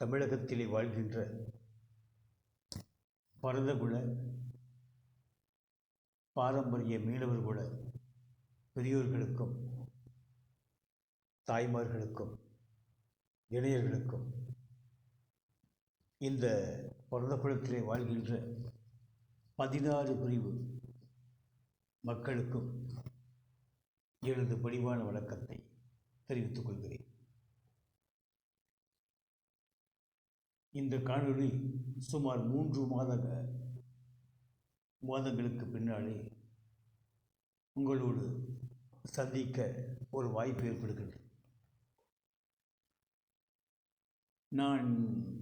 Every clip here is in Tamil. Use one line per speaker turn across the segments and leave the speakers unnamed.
தமிழகத்திலே வாழ்கின்ற பரதகுல பாரம்பரிய மீனவர் குல பெரியோர்களுக்கும் தாய்மார்களுக்கும் இளையர்களுக்கும் இந்த பரதகுலத்திலே வாழ்கின்ற பதினாறு பிரிவு மக்களுக்கும் எனது பணிவான வணக்கத்தை தெரிவித்துக் கொள்கிறேன். இந்த காணொளி சுமார் மூன்று மாத மாதங்களுக்கு பின்னாலே உங்களோடு சந்திக்க ஒரு வாய்ப்பு ஏற்படுகின்றது நான்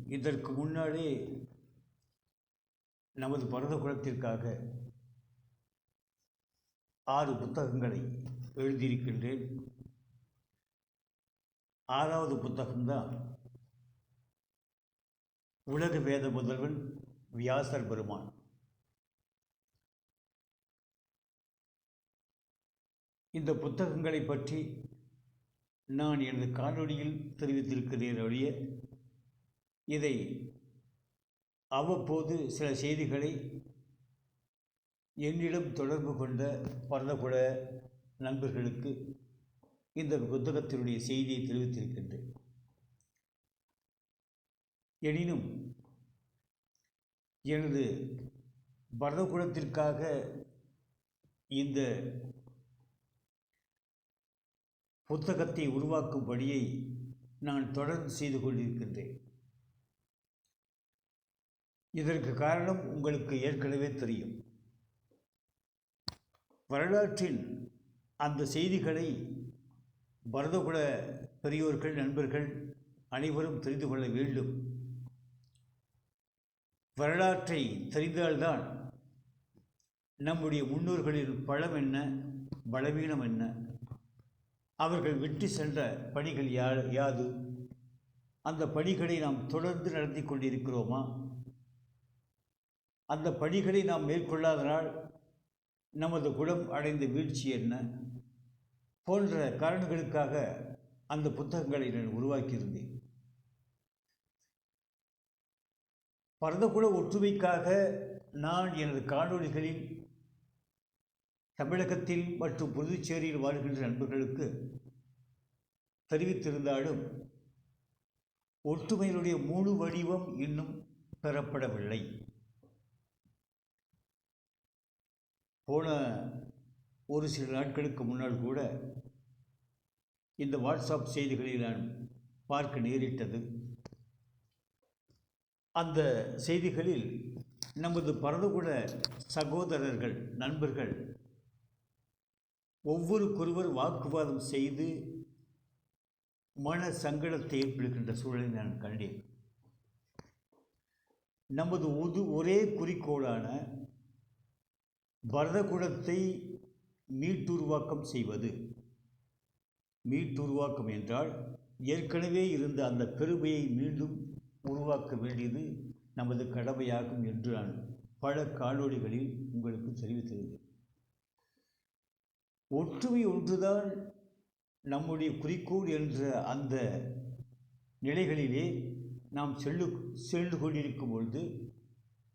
இதற்கு முன்னாலே நமது பரத குலத்திற்காக ஆறு புத்தகங்களை எழுதியிருக்கின்றேன். ஆறாவது புத்தகம்தான் உலக வேத முதல்வன் வியாசர் பெருமான். இந்த புத்தகங்களை பற்றி நான் எனது காணொலியில் தெரிவித்திருக்கிறேன் ஒழிய இதை அவ்வப்போது சில செய்திகளை என்னிடம் தொடர்பு கொண்ட பரதகுல நண்பர்களுக்கு இந்த புத்தகத்தினுடைய செய்தியை தெரிவித்திருக்கின்றேன். எனினும் எனது பரதகுலத்திற்காக இந்த புத்தகத்தை உருவாக்கும் பணியை நான் தொடர்ந்து செய்து கொண்டிருக்கின்றேன். இதற்கு காரணம் உங்களுக்கு ஏற்கனவே தெரியும். வரலாற்றின் அந்த செய்திகளை பரதகுல பெரியோர்கள் நண்பர்கள் அனைவரும் தெரிந்து கொள்ள வேண்டும். வரலாற்றை தெரிந்தால்தான் நம்முடைய முன்னோர்களின் பலம் என்ன பலவீனம் என்ன? அவர்கள் விட்டு சென்ற பணிகள் யா யாது? அந்த பணிகளை நாம் தொடர்ந்து நடத்தி கொண்டிருக்கிறோமா? அந்த பணிகளை நாம் மேற்கொள்ளாதனால் நமது குலம் அடைந்த வீழ்ச்சி என்ன? போன்ற காரணங்களுக்காக அந்த புத்தகங்களை நான் உருவாக்கியிருந்தேன். பரதகுல ஒற்றுமைக்காக நான் எனது காணொளிகளில் தமிழகத்தில் மற்றும் புதுச்சேரியில் வாழ்கின்ற நண்பர்களுக்கு தெரிவித்திருந்தாலும் ஒற்றுமையினுடைய முழு வடிவம் இன்னும் பெறப்படவில்லை. போன ஒரு சில நாட்களுக்கு முன்னால் கூட இந்த வாட்ஸ்அப் செய்திகளை நான் பார்க்க நேரிட்டது. அந்த செய்திகளில் நமது பரதகுல சகோதரர்கள் நண்பர்கள் ஒவ்வொருக்கொருவர் வாக்குவாதம் செய்து மன சங்கடத்தை ஏற்படுகின்ற சூழலை நான் கண்டேன். நமது உது ஒரே குறிக்கோளான பரதகுலத்தை மீட்டுருவாக்கம் செய்வது. மீட்டுருவாக்கம் என்றால் ஏற்கனவே இருந்த அந்த பெருமையை மீண்டும் உருவாக்க வேண்டியது நமது கடமையாகும் என்று நான் பல காணொளிகளில் உங்களுக்கு தெரிவித்திருந்தேன். ஒற்றுமை ஒன்றுதான் நம்முடைய குறிக்கோள் என்ற அந்த நிலைகளிலே நாம் செல்லு சென்று கொண்டிருக்கும் பொழுது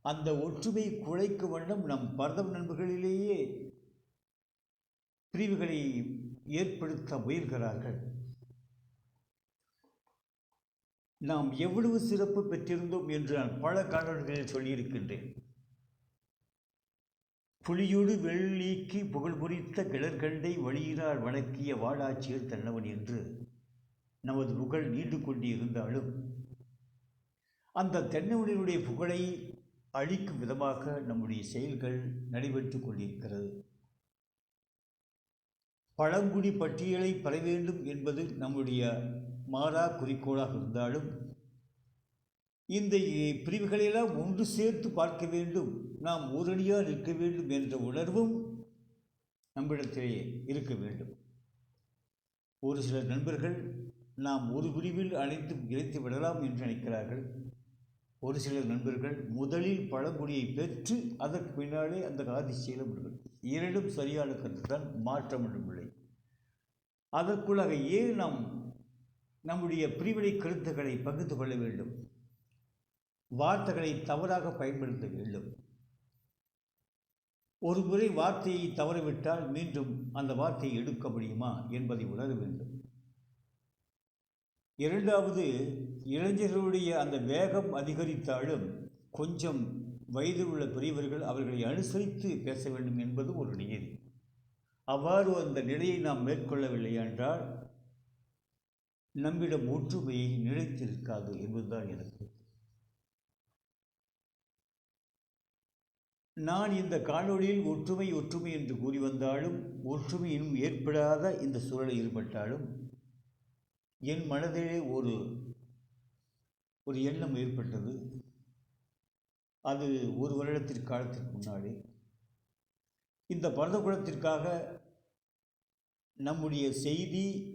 அந்த ஒற்றுமை குலைக்கும் வண்ணம் நம் பரதம் நண்பர்களிலேயே பிரிவுகளை ஏற்படுத்த முயல்கிறார்கள். நாம் எவ்வளவு சிறப்பு பெற்றிருந்தோம் என்று நான் பல காணொலிகளில் சொல்லியிருக்கின்றேன். புலியோடு வெள்ளீக்கி புகழ் புரித்த கிளர்கண்டை வழியினால் வணக்கிய வாடாட்சியர் தன்னவன் என்று நமது புகழ் நீண்டு கொண்டிருந்தாலும் அந்த தென்னவனினுடைய புகழை அழிக்கும் விதமாக நம்முடைய செயல்கள் நடைபெற்று கொண்டிருக்கிறது. பழங்குடி பட்டியலை பெற வேண்டும் என்பது நம்முடைய மாறா குறிக்கோளாக இருந்தாலும் இந்த பிரிவுகளையெல்லாம் ஒன்று சேர்த்து பார்க்க வேண்டும் நாம் ஊரடியாக நிற்க வேண்டும் என்ற உணர்வும் நம்மிடத்திலேயே இருக்க வேண்டும். ஒரு சில நண்பர்கள் நாம் ஒரு பிரிவில் அனைத்தும் இணைத்து விடலாம் என்று நினைக்கிறார்கள். ஒரு சில நண்பர்கள் முதலில் பழங்குடியை பெற்று அதற்கு பின்னாலே அந்த காதி செயலப்படுகள் இரண்டும் சரியான கருத்து தான் மாற்றம் இல்லை அதற்குள்ளாக ஏன் நாம் நம்முடைய பிரிவினை கருத்துக்களை பகிர்ந்து கொள்ள வேண்டும். வார்த்தைகளை தவறாக பயன்படுத்த வேண்டும். ஒரு முறை வார்த்தையை தவறவிட்டால் மீண்டும் அந்த வார்த்தையை எடுக்க முடியுமா என்பதை உணர வேண்டும். இரண்டாவது இளைஞர்களுடைய அந்த வேகம் அதிகரித்தாலும் கொஞ்சம் வயதில் உள்ள பெரியவர்கள் அவர்களை அனுசரித்து பேச வேண்டும் என்பது ஒரு நியதி. அவ்வாறு அந்த நிலையை நாம் மேற்கொள்ளவில்லை என்றால் நம்மிடம் ஒற்றுமையை நிலைத்திருக்காது என்பதுதான் எனக்கு. நான் இந்த காணொளியில் ஒற்றுமை ஒற்றுமை என்று கூறி வந்தாலும் ஒற்றுமை இன்னும் ஏற்படாத இந்த சூழல் ஏற்பட்டாலும் என் மனதிலே ஒரு ஒரு எண்ணம் ஏற்பட்டது. அது ஒரு வருடத்திற்கு காலத்திற்கு முன்னாடி. இந்த பரத நம்முடைய செய்தி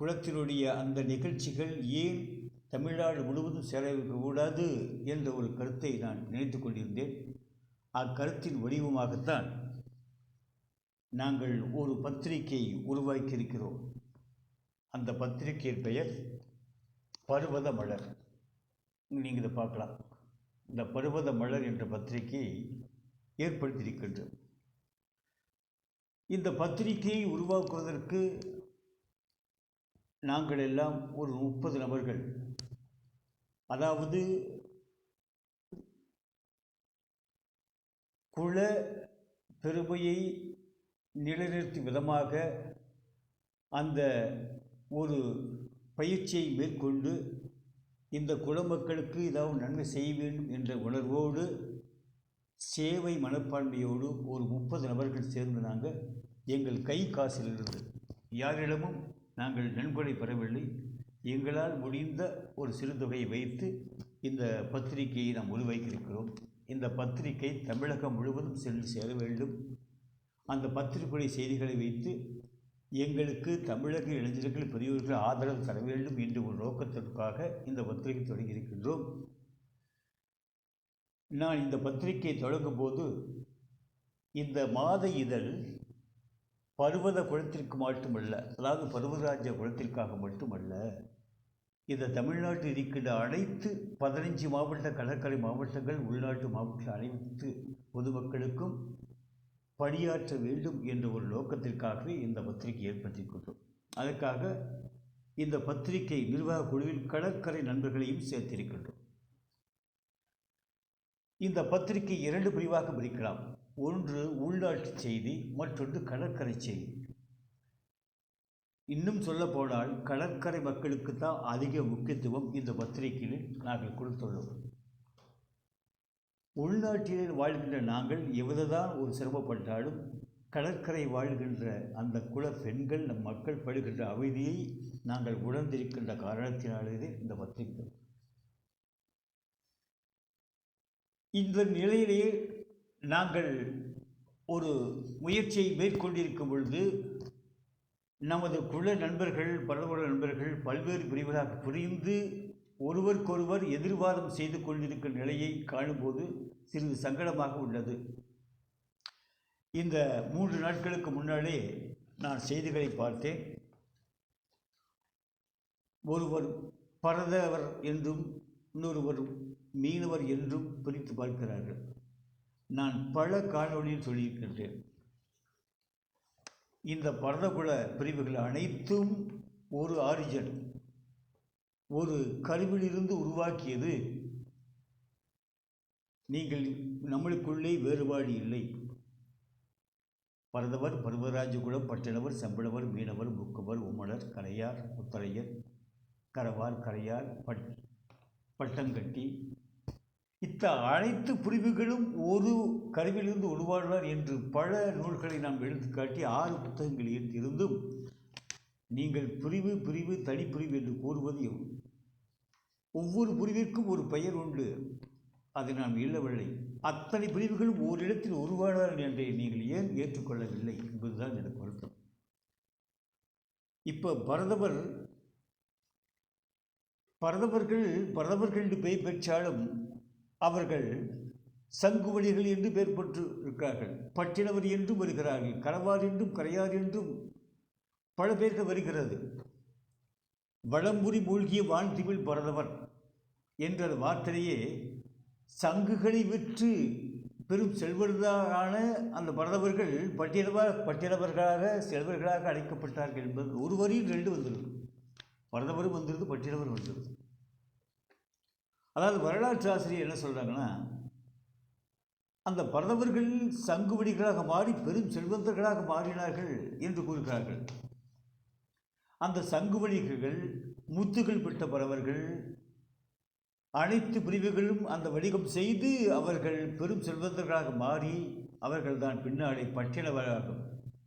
குளத்தினுடைய அந்த நிகழ்ச்சிகள் ஏன் தமிழ்நாடு முழுவதும் செலவிக்கக்கூடாது என்ற ஒரு கருத்தை நான் நினைத்து கொண்டிருந்தேன். அக்கருத்தின் வடிவமாகத்தான் நாங்கள் ஒரு பத்திரிகை உருவாக்கியிருக்கிறோம். அந்த பத்திரிகையின் பெயர் பருவத மலர் நீங்கள் இதை பார்க்கலாம். இந்த பருவத மலர் என்ற பத்திரிகையை ஏற்படுத்தியிருக்கின்றோம் இந்த பத்திரிகையை உருவாக்குவதற்கு நாங்கள் எல்லாம் ஒரு முப்பது நபர்கள். அதாவது குல பெருமையை நிலைநிறுத்தும் விதமாக அந்த ஒரு பயிற்சியை மேற்கொண்டு இந்த குலமக்களுக்கு ஏதாவது நன்மை செய்ய வேண்டும் என்ற உணர்வோடு சேவை மனப்பான்மையோடு ஒரு முப்பது நபர்கள் சேர்ந்து நாங்கள் எங்கள் கை காசிலிருந்து யாரிடமும் நாங்கள் நன்கொடை பெறவில்லை. எங்களால் முடிந்த ஒரு சிறு தொகையை வைத்து இந்த பத்திரிகையை நாம் உருவாக்கியிருக்கிறோம் இந்த பத்திரிகை தமிழகம் முழுவதும் சென்று சேர வேண்டும். அந்த பத்திரிகை செய்திகளை வைத்து எங்களுக்கு தமிழக இளைஞர்கள் பெரியவர்கள் ஆதரவு தர வேண்டும் என்ற ஒரு நோக்கத்திற்காக இந்த பத்திரிகை தொடங்கியிருக்கின்றோம். நான் இந்த பத்திரிகையை தொடங்கும் போது இந்த மாத இதழ் பருவத குலத்திற்கு மட்டுமல்ல அதாவது பருவராஜ குலத்திற்காக மட்டுமல்ல இந்த தமிழ்நாட்டில் இருக்கின்ற அனைத்து பதினஞ்சு மாவட்ட கடற்கரை மாவட்டங்கள் உள்நாட்டு மாவட்ட அனைத்து பொதுமக்களுக்கும் பணியாற்ற வேண்டும் என்ற ஒரு நோக்கத்திற்காகவே இந்த பத்திரிகை ஏற்படுத்தியிருக்கின்றோம். அதற்காக இந்த பத்திரிகை நிர்வாக குழுவில் கடற்கரை நண்பர்களையும் சேர்த்திருக்கின்றோம். இந்த பத்திரிகை இரண்டு பிரிவாக பிரிக்கலாம். ஒன்று உள்நாட்டு செய்தி மற்றொன்று கடற்கரை செய்தி. இன்னும் சொல்ல போனால் கடற்கரை மக்களுக்கு தான் அதிக முக்கியத்துவம் இந்த பத்திரிகையில் நாங்கள் கொடுத்துள்ளோம். உள்நாட்டில் வாழ்கின்ற நாங்கள் எவ்வளவுதான் ஒரு சிரமப்பட்டாலும் கடற்கரை வாழ்கின்ற அந்த குல பெண்கள் நம் மக்கள் படுகின்ற அமைதியை நாங்கள் உணர்ந்திருக்கின்ற காரணத்தினாலேயே இந்த பத்திரிகை. இந்த நிலையிலேயே நாங்கள் ஒரு முயற்சியை மேற்கொண்டிருக்கும் பொழுது நமது குல நண்பர்கள் பரவல நண்பர்கள் பல்வேறு பிரிவுகளாக புரிந்து ஒருவருக்கொருவர் எதிர்வாதம் செய்து கொண்டிருக்கும் நிலையை காணும்போது சிறிது சங்கடமாக உள்ளது. இந்த மூன்று நாட்களுக்கு முன்னாலே நான் செய்திகளை பார்த்தேன். ஒருவர் பரதவர் என்றும் இன்னொருவர் மீனவர் என்றும் பிரித்து பார்க்கிறார்கள். நான் பல காணொளியில் சொல்லியிருக்கின்றேன். இந்த பரதகுல பிரிவுகள் அனைத்தும் ஒரு ஆரிஜன் ஒரு கருவிலிருந்து உருவாக்கியது. நீங்கள் நம்மளுக்குள்ளே வேறுபாடு இல்லை. பரதவர் பருவராஜகுலம் பட்டணவர் செம்பளவர் மீனவர் முக்கவர் உமலர் கரையார் முத்தரையர் கரவார் கரையார் பட் பட்டங்கட்டி இத்த அனைத்து பிரிவுகளும் ஒரு கருவிலிருந்து உருவாடுவார் என்று பல நூல்களை நாம் எடுத்துக்காட்டி ஆறு புத்தகங்கள் இருந்தும் நீங்கள் பிரிவு பிரிவு தனிப்பிரிவு என்று கூறுவது ஒவ்வொரு பிரிவிற்கும் ஒரு பெயர் உண்டு. அது நாம் இல்லவில்லை அத்தனை பிரிவுகளும் ஓரிடத்தில் உருவாடுவார் என்றை நீங்கள் ஏன் ஏற்றுக்கொள்ளவில்லை என்பதுதான் எனக்கு வருத்தம். இப்போ பரதவர் பரதவர்கள் பரதவர்கள் என்று பெயர் பெற்றாலும் அவர்கள் சங்குவலிகள் என்று பெயர் பெற்று இருக்கிறார்கள் பட்டினவர் என்றும் வருகிறார்கள். கணவார் என்றும் கரையார் என்றும் பல பேர்கள் வருகிறது. வளம்புரி மூழ்கிய வான்திமிழ் பரதவர் என்ற வார்த்தையே சங்குகளை விற்று பெரும் செல்வர்களான அந்த பரதவர்கள் பட்டியலவர் பட்டியலவர்களாக செல்வர்களாக அழைக்கப்பட்டார்கள் என்பது ஒரு வரியில் ரெண்டு வந்திருக்கு. பரதவரும் வந்திருக்கு பட்டியலவரும் வந்திருக்கு. அதாவது வரலாற்று ஆசிரியர் என்ன சொல்கிறாங்கன்னா அந்த பரதவர்கள் சங்குவடிகளாக மாறி பெரும் செல்வந்தர்களாக மாறினார்கள் என்று கூறுகிறார்கள். அந்த சங்குவடிகள் முத்துகள் பெற்ற பரவர்கள் அனைத்து பிரிவுகளும் அந்த வணிகம் செய்து அவர்கள் பெரும் செல்வந்தர்களாக மாறி அவர்கள் தான் பின்னாலே பட்டியலவராக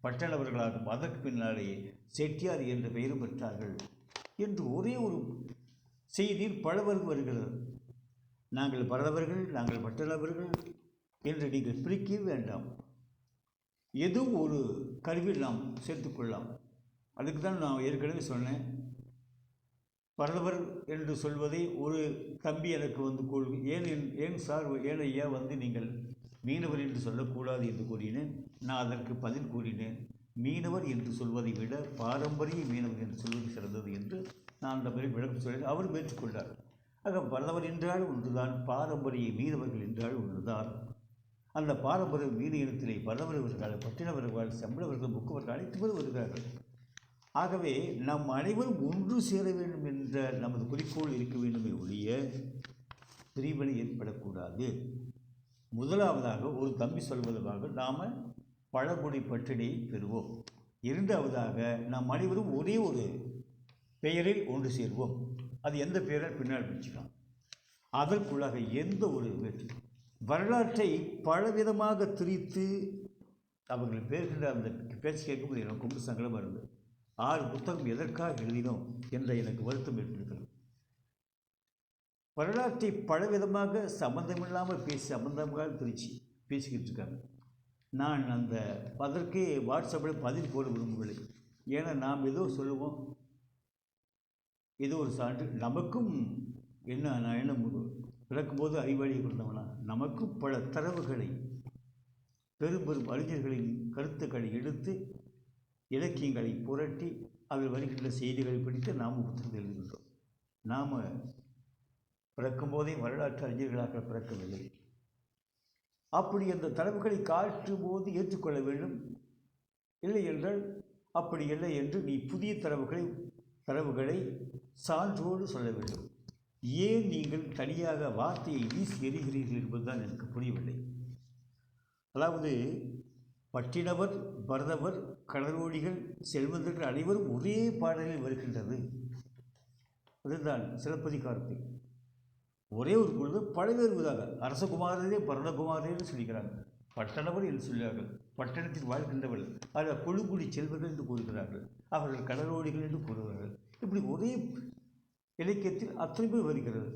பட்டியலவர்களாகும் அதற்கு பின்னாலே செட்டியார் என்ற பெயரும் பெற்றார்கள் என்று ஒரே ஒரு செய்தியில் பலவர் வருகிறது நாங்கள் பரதவர்கள் நாங்கள் பட்டியலவர்கள் என்று நீங்கள் பிரிக்க வேண்டாம். ஏதோ ஒரு கருவில் நாம் சேர்த்துக்கொள்ளலாம் அதுக்கு தான் நான் ஏற்கனவே சொன்னேன். பரதவர் என்று சொல்வதை ஒரு தம்பி எனக்கு வந்து கூறு ஏன் என்- ஏன் சார் ஏன் ஐயா வந்து நீங்கள் மீனவர் என்று சொல்லக்கூடாது என்று கூறினேன். நான் அதற்கு பதில் கூறினேன். மீனவர் என்று சொல்வதை விட பாரம்பரிய மீனவர் என்று சொல்வது சிறந்தது என்று நான் அந்த மாதிரி விளக்கம் சொல்கிறேன் அவர் ஏற்றுக்கொண்டார் ஆக வல்லவர் என்றால் ஒன்றுதான் பாரம்பரிய மீனவர்கள் என்றால் ஒன்றுதான். அந்த பாரம்பரிய மீன இனத்திலே வல்லவர்கள் பட்டினவர்கள் செம்பளவர்கள் முக்கவர்கள் அனைத்து பேரும் வருகிறார்கள். ஆகவே நம் அனைவரும் ஒன்று சேர வேண்டும் என்ற நமது குறிக்கோள் இருக்க வேண்டுமே ஒழிய பிரிவினை ஏற்படக்கூடாது. முதலாவதாக ஒரு தம்பி சொல்வதாக நாம் பழங்குடி பட்டினியை பெறுவோம். இரண்டாவதாக நாம் அனைவரும் ஒரே ஒரு பெயரில் ஒன்று சேர்வோம். அது எந்த பெயரால் பின்னால் பிடிச்சிக்கலாம்? அதற்குள்ளாக எந்த ஒரு வெற்றி? வரலாற்றை பலவிதமாக திரித்து அவர்கள் பேசுகின்ற அந்த பேச்சு கேட்கும்போது எனக்கு ரொம்ப சங்கடமாக இருந்தது. ஆறு புத்தகம் எதற்காக எழுதினோம் என்ற எனக்கு வருத்தம் ஏற்படுகிறது வரலாற்றை பலவிதமாக சம்பந்தமில்லாமல் பேசி சம்பந்தமாக பிரித்து பேசிக்கிட்டு இருக்காங்க. நான் அந்த அதற்கே வாட்ஸ்அப்பில் பதில் போட விரும்பவில்லை. ஏன்னா நாம் ஏதோ சொல்லுவோம் ஏதோ ஒரு சான்று நமக்கும் என்ன நயனம் என்ன பிறக்கும்போது அறிவாளியை கொடுத்தவனா? நமக்கும் பல தரவுகளை பெரும் பெரும் அறிஞர்களின் கருத்துக்களை எடுத்து இலக்கியங்களை புரட்டி அதில் வருகின்ற செய்திகளை படித்து நாம் உத்தரவு எழுதுகின்றோம். நாம் பிறக்கும்போதே வரலாற்று அறிஞர்களாக பிறக்கவில்லை. அப்படி அந்த தரவுகளை காட்டும் போது ஏற்றுக்கொள்ள வேண்டும். இல்லை என்றால் அப்படி இல்லை என்று நீ புதிய தரவுகளை தரவுகளை சான்றோடு சொல்ல வேண்டும். ஏன் நீங்கள் தனியாக வார்த்தையை வீசி எறிகிறீர்கள் என்பதுதான் எனக்கு புரியவில்லை. அதாவது பட்டினவர் பரதவர் கடலோடிகள் செல்வந்தர்கள் அனைவரும் ஒரே பாடலில் வருகின்றது. அதுதான் சிலப்பதிகாரத்தை. ஒரே ஒரு பொழுது பல பேர் அரசகுமாரரே பரணகுமாரே சொல்லிக்கிறாங்க. பட்டணவர் என்று சொல்கிறார்கள். பட்டணத்தில் வாழ்கின்றவர்கள் அதில் கொழுங்குடி செல்வர்கள் என்று கூறுகிறார்கள். அவர்கள் கடலோடிகள் என்று கூறுகிறார்கள் இப்படி ஒரே இலக்கியத்தில் அத்தனை பேர் வருகிறது.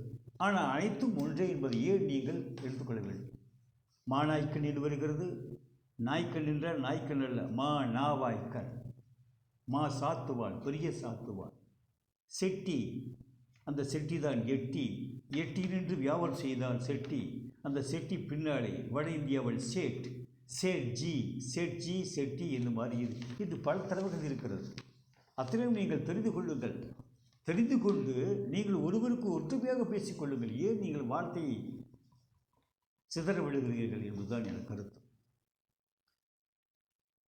ஆனால் அனைத்தும் ஒன்றே என்பதை ஏன் நீங்கள் எடுத்துக்கொள்ள வேண்டும்? மாநாய்க்கண்ணில் என்று வருகிறது. நாய்க்கண் என்றால் நாய்க்கண் அல்ல மா நாவாய்க்கண். மா சாத்துவான் பெரிய சாத்துவான் செட்டி அந்த செட்டி தான் எட்டி. எட்டி நின்று வியாபாரம் செய்தான் செட்டி. அந்த செட்டி பின்னாலே வட இந்தியாவில் சேட் சேட் ஜி சேட் ஜி செட்டி என்று மாறியது இது பல தலைவர்கள் இருக்கிறது. அத்தனையும் நீங்கள் தெரிந்து கொள்ளுங்கள். தெரிந்து கொண்டு நீங்கள் ஒருவருக்கு ஒற்றுமையாக பேசிக்கொள்ளுங்கள் ஏன் நீங்கள் வார்த்தையை சிதற விடுகிறீர்கள் என்பதுதான் எனக்கு கருத்து.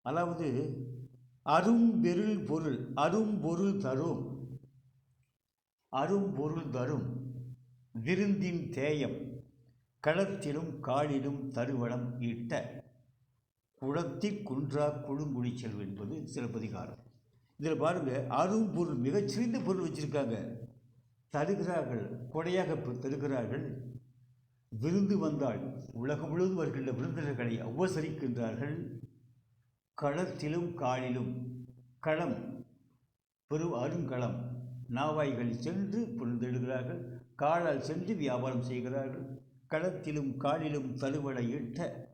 அதாவது அரும்பெருள் பொருள் அரும்பொருள் தரும் அரும்பொருள் தரும் விருந்தின் தேயம் களத்திலும் காலிலும் தருவளம் ஈட்ட குளத்திற் குன்றா குழுங்குடி செல்வம் என்பது சிலப்பதிகாரம். இதில் பாருங்கள் அரும் பொருள் மிகச்சிறந்த பொருள் வச்சுருக்காங்க. தருகிறார்கள் கொடையாக தருகிறார்கள் விருந்து வந்தால் உலகம் முழுவதும் வருகின்ற விருந்தினர்களை உபசரிக்கின்றார்கள் களத்திலும் காலிலும் களம் பெரு அருங்களம். நாவாய்கள் சென்று புரிந்தெடுகிறார்கள் காலால் சென்று வியாபாரம் செய்கிறார்கள். களத்திலும் காலிலும் தழுவலை இட்ட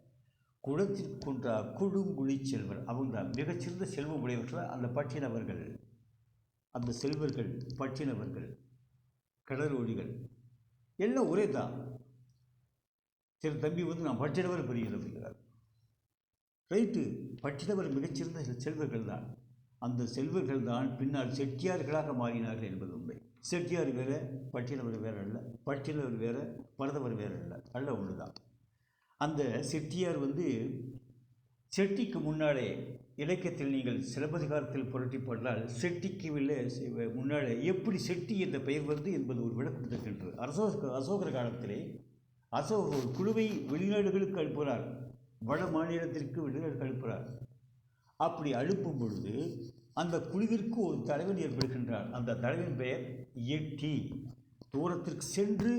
குளத்திற்குன்றா குழுங்குழி செல்வர். அவங்க தான் மிகச்சிறந்த செல்வம் உடையவர்கள் அந்த பட்டினவர்கள். அந்த செல்வர்கள் பட்டினவர்கள் கடலோடிகள் எல்லாம் ஒரே தான் சில தம்பி வந்து நான் பட்டினவர் பெரியவர் அப்படிங்கிறார். ரைட்டு பட்டினவர் மிகச்சிறந்த செல்வர்கள் தான். அந்த செல்வர்கள் தான் பின்னால் செட்டியார்களாக மாறினார்கள் என்பது உண்மை. செட்டியார் வேற பட்டியலவர் வேற அல்ல பட்டியலவர் வேற பரதவர் வேற அல்ல அல்ல ஒன்று தான் அந்த செட்டியார் வந்து செட்டிக்கு முன்னாலே இலக்கியத்தில் நீங்கள் சிலப்பதிகாரத்தில் புரட்டி போட்டால் செட்டிக்கு உள்ள முன்னாலே எப்படி செட்டி என்ற பெயர் வருது என்பது ஒரு விளக்கம் இருக்கின்றது அசோக அசோகர் காலத்திலே அசோகர் ஒரு குழுவை வெளிநாடுகளுக்கு அனுப்புகிறார். வட மாநிலத்திற்கு வெளிநாடுகளுக்கு அனுப்புகிறார். அப்படி அனுப்பும் பொழுது அந்த குழுவிற்கு ஒரு தலைவன் ஏற்படுகின்றார். அந்த தலைவன் பெயர் எட்டி தூரத்திற்கு சென்று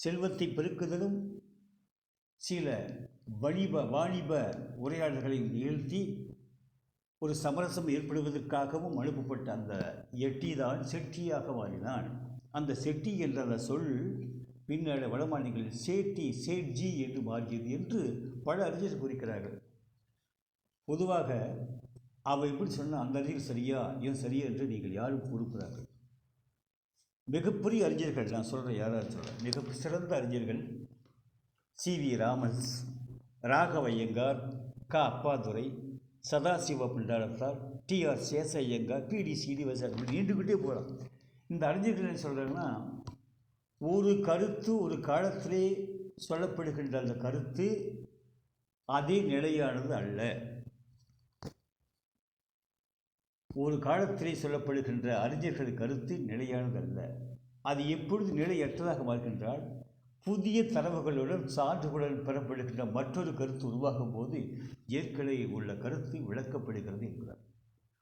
செல்வத்தை பெருக்குதலும் சில வணிப வாணிப உரையாடல்களை நிகழ்த்தி ஒரு சமரசம் ஏற்படுவதற்காகவும் அனுப்பப்பட்ட அந்த எட்டி தான் செட்டியாக மாறினான். அந்த செட்டி என்ற அந்த சொல் பின்னாடி வடமாநிலங்களில் சேட்டி சேட்ஜி என்று மாறியது என்று பல அறிஞர்கள் குறிக்கிறார்கள் பொதுவாக அவ எப்படி சொன்னால் அந்த அறிஞர் சரியா ஏன் சரியா என்று நீங்கள் யாரும் கூறுகிறார்கள் மிகப்பெரிய அறிஞர்கள் நான் சொல்கிறேன் யாராவது சொல்கிறேன் மிக சிறந்த அறிஞர்கள் C V Raman's Raghavaiyangar K Appadurai Sadasiva Pandarathar T R Sesaiyangar P T Srinivasan நீண்டுக்கிட்டே போகலாம் இந்த அறிஞர்கள் என்ன சொல்கிறாங்கன்னா ஒரு கருத்து ஒரு காலத்திலே சொல்லப்படுகின்ற அந்த கருத்து அதே நிலையானது அல்ல. ஒரு காலத்திலே சொல்லப்படுகின்ற அறிஞர்கள் கருத்து நிலையானது அல்ல. அது எப்பொழுது நிலையற்றதாக மாறுகின்றால் புதிய தரவுகளுடன் சான்றுகளுடன் பெறப்படுகின்ற மற்றொரு கருத்து உருவாகும் போது ஏற்கனவே உள்ள கருத்து விளக்கப்படுகிறது என்கிறார்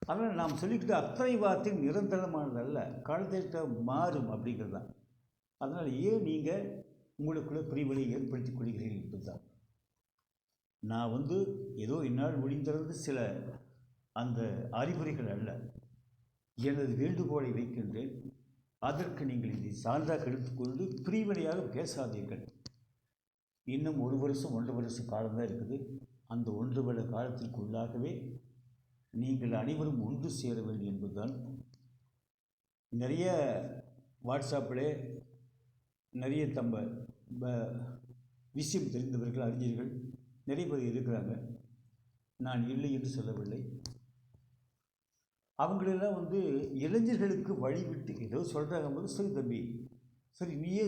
அதனால் நாம் சொல்லிக்கிட்ட அத்தனை வார்த்தை நிரந்தரமானதல்ல காலத்திற்கு மாறும் அப்படிங்கிறது தான் அதனால் ஏன் நீங்கள் உங்களுக்குள்ள பிரிவினை ஏற்படுத்திக் கொள்கிறீர்கள் என்பதுதான். நான் வந்து ஏதோ என்னால் முடிந்திருந்து சில அந்த அறிவுரைகள் அல்ல எனது வேண்டுகோளை வைக்கின்றேன். அதற்கு நீங்கள் இதை சான்றாக எடுத்துக்கொண்டு பிரிவினையாக பேசாதீர்கள். இன்னும் ஒரு வருஷம் ஒன்று வருஷம் காலம்தான் இருக்குது. அந்த ஒன்று வருட காலத்திற்குள்ளாகவே நீங்கள் அனைவரும் ஒன்று சேர வேண்டும் என்பதுதான். நிறைய வாட்ஸ்அப்பில் நிறைய தம்ப விஷயம் தெரிந்தவர்கள் அறிஞர்கள் நிறைய பேர் இருக்கிறாங்க. நான் இல்லை என்று சொல்லவில்லை. அவங்களெல்லாம் வந்து இளைஞர்களுக்கு வழிவிட்டு ஏதோ சொல்கிறாங்க போது சரி தம்பி சரி நீயே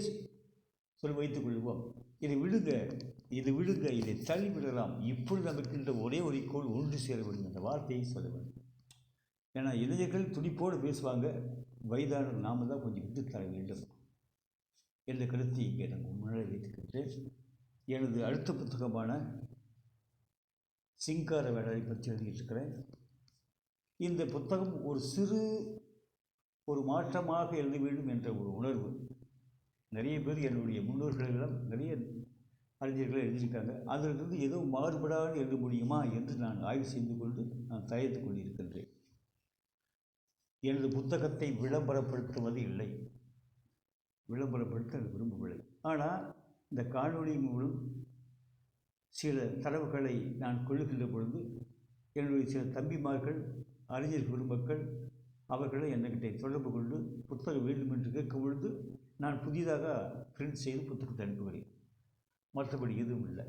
சொல்லி வைத்துக் கொள்வோம். இதை விடுங்க இது விடுங்க இதை தள்ளிவிடலாம். இப்பொழுது நமக்கு ஒரே ஒரு கோள் ஒன்று சேர வேண்டும் என்ற வார்த்தையை சொல்ல வேண்டும். ஏன்னா இளைஞர்கள் துடிப்போடு பேசுவாங்க. வயதான நாம தான் கொஞ்சம் விட்டு தர வேண்டும் என்ற கருத்தை இங்கே நான் முன்னாடி வைத்துக்கின்றேன் எனது அடுத்த புத்தகமான சிங்கார வேடரை பற்றி எழுதியிருக்கிறேன். இந்த புத்தகம் ஒரு சிறு ஒரு மாற்றமாக எழுத வேண்டும் என்ற ஒரு உணர்வு. நிறைய பேர் என்னுடைய முன்னோர்களெல்லாம் நிறைய அறிஞர்கள் எழுதியிருக்காங்க. அதிலிருந்து எதுவும் மாறுபடாது எழுத முடியுமா என்று நான் ஆய்வு செய்து கொண்டு நான் தயாரித்துக் கொண்டிருக்கின்றேன். எனது புத்தகத்தை விளம்பரப்படுத்துவது இல்லை. விளம்பரப்படுத்த விரும்பவில்லை. ஆனால் இந்த காணொளி மூலம் சில தரவுகளை நான் கொள்ளுகின்ற பொழுது என்னுடைய சில தம்பிமார்கள் அறிஞர் குடும்பக்கள் அவர்களை என்கிட்ட தொடர்பு கொண்டு புத்தகம் வேண்டும் என்று கேட்கும் பொழுது நான் புதிதாக பிரிண்ட் செய்து புத்தகத்தை அனுப்புகிறேன் மற்றபடி எதுவும் இல்லை.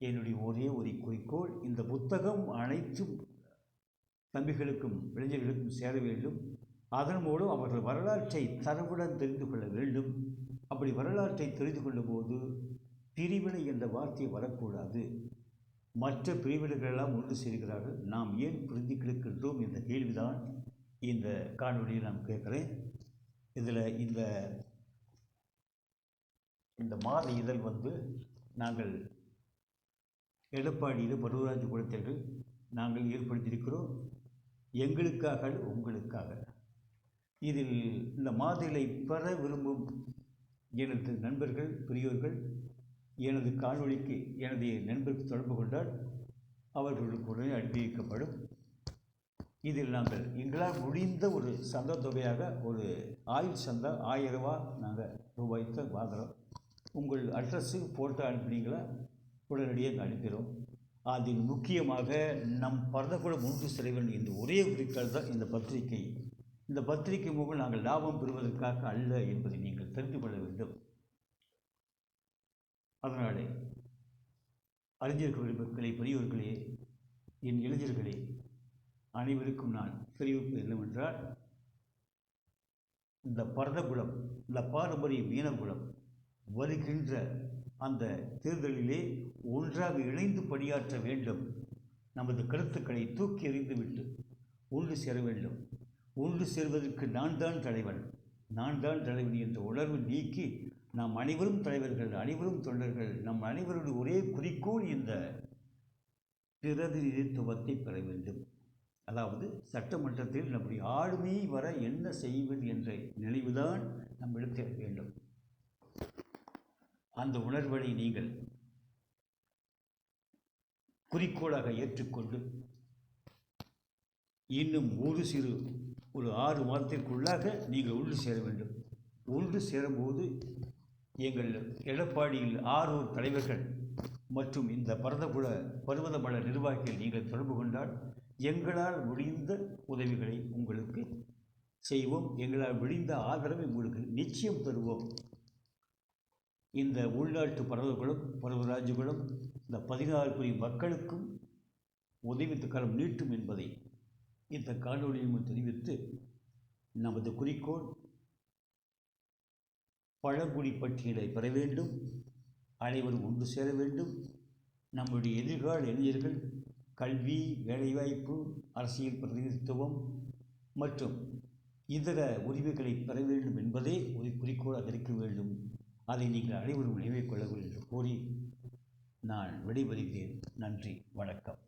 என்னுடைய ஒரே ஒரு குறிக்கோள் இந்த புத்தகம் அனைத்தும் தம்பிகளுக்கும் இளைஞர்களுக்கும் சேர வேண்டும். அதன் மூலம் அவர்கள் வரலாற்றை தரவுடன் தெரிந்து கொள்ள வேண்டும். அப்படி வரலாற்றை தெரிந்து கொள்ளும் போது பிரிவினை என்ற வார்த்தை வரக்கூடாது. மற்ற பிரிவினர்களெல்லாம் ஒன்று சேர்கிறார்கள் நாம் ஏன் பிரிந்து கிடக்கின்றோம் என்ற கேள்விதான் இந்த காணொளியில் நான் கேட்குறேன். இதில் இந்த இந்த மாத இதழ் வந்து நாங்கள் எடப்பாடியில் பருவராஜ் குலத்தர்கள் நாங்கள் ஏற்படுத்தியிருக்கிறோம். எங்களுக்காக உங்களுக்காக. இதில் இந்த மாதிரிகளை பெற விரும்பும் எனது நண்பர்கள் பெரியோர்கள் எனது காணொளிக்கு எனது நண்பருக்கு தொடர்பு கொண்டால் அவர்களுக்கு உடனே அனுப்பி வைக்கப்படும் இதில் நாங்கள் எங்களால் முடிந்த ஒரு சந்தா தொகையாக ஒரு ஆயுள் சந்தா ஆயிரம் ரூபா நாங்கள் ரூபாய்க்கு வாங்குகிறோம் உங்கள் அட்ரஸு போட்டோ அனுப்புனீங்களா? உடனடியாக அனுப்பிடுறோம் அதில் முக்கியமாக நம் பரதகுலம் ஒன்று செல்ல இந்த ஒரே குறிக்கால் தான் இந்த பத்திரிகை. இந்த பத்திரிகை மூலம் நாங்கள் லாபம் பெறுவதற்காக அல்ல என்பதை நீங்கள் தெரிந்து கொள்ள வேண்டும். அதனாலே அறிஞர்கள் மக்களே பெரியோர்களே என் இளைஞர்களே அனைவருக்கும் நான் தெரிவிப்பது என்னவென்றால் இந்த பரதகுலம் இந்த பாரம்பரிய மீனகுலம் வருகின்ற அந்த தேர்தலிலே ஒன்றாக இணைந்து பணியாற்ற வேண்டும். நமது கருத்துக்களை தூக்கி எறிந்துவிட்டு ஒன்று சேர வேண்டும். ஒன்று சேர்வதற்கு நான் தான் தலைவன் நான் தான் தலைவன் என்ற உணர்வு நீக்கி நாம் அனைவரும் தலைவர்கள் அனைவரும் தொண்டர்கள் நம் அனைவருடைய ஒரே குறிக்கோள் இந்த பிரதிநிதித்துவத்தை பெற வேண்டும். அதாவது சட்டமன்றத்தில் நம்முடைய ஆளுமை வர என்ன செய்வது என்ற நினைவுதான் நம்மிடத்தில் வேண்டும். அந்த உணர்வனை நீங்கள் குறிக்கோளாக ஏற்றுக்கொண்டு இன்னும் ஒரு சிறு ஒரு ஆறு மாதத்திற்குள்ளாக நீங்கள் ஒன்று சேர வேண்டும். ஒன்று சேரும்போது எங்கள் எடப்பாடியில் ஆரூர் தலைவர்கள் மற்றும் இந்த பரதகுல பருவதமல நிர்வாகிகள் நீங்கள் தொடர்பு கொண்டால் எங்களால் முடிந்த உதவிகளை உங்களுக்கு செய்வோம். எங்களால் முடிந்த ஆதரவை உங்களுக்கு நிச்சயம் தருவோம். இந்த உள்நாட்டு பறவைகளும் பருவராஜுகளும் இந்த பதினாறு கோடி மக்களுக்கும் உதவித்து காலம் நீட்டும் என்பதை இந்த காணொலியும் தெரிவித்து நமது குறிக்கோள் பழங்குடி பட்டியலை பெற வேண்டும். அனைவரும் ஒன்று சேர வேண்டும். நம்முடைய எதிர்கால இளைஞர்கள் கல்வி வேலைவாய்ப்பு அரசியல் பிரதிநிதித்துவம் மற்றும் இதர உரிமைகளை பெற வேண்டும் என்பதே ஒரு குறிக்கோளாக இருக்க வேண்டும். அதை நீங்கள் அனைவரும் நினைவில் கொள்ள வேண்டும் என்று கூறி நான் விடைபெறுகிறேன். நன்றி. வணக்கம்.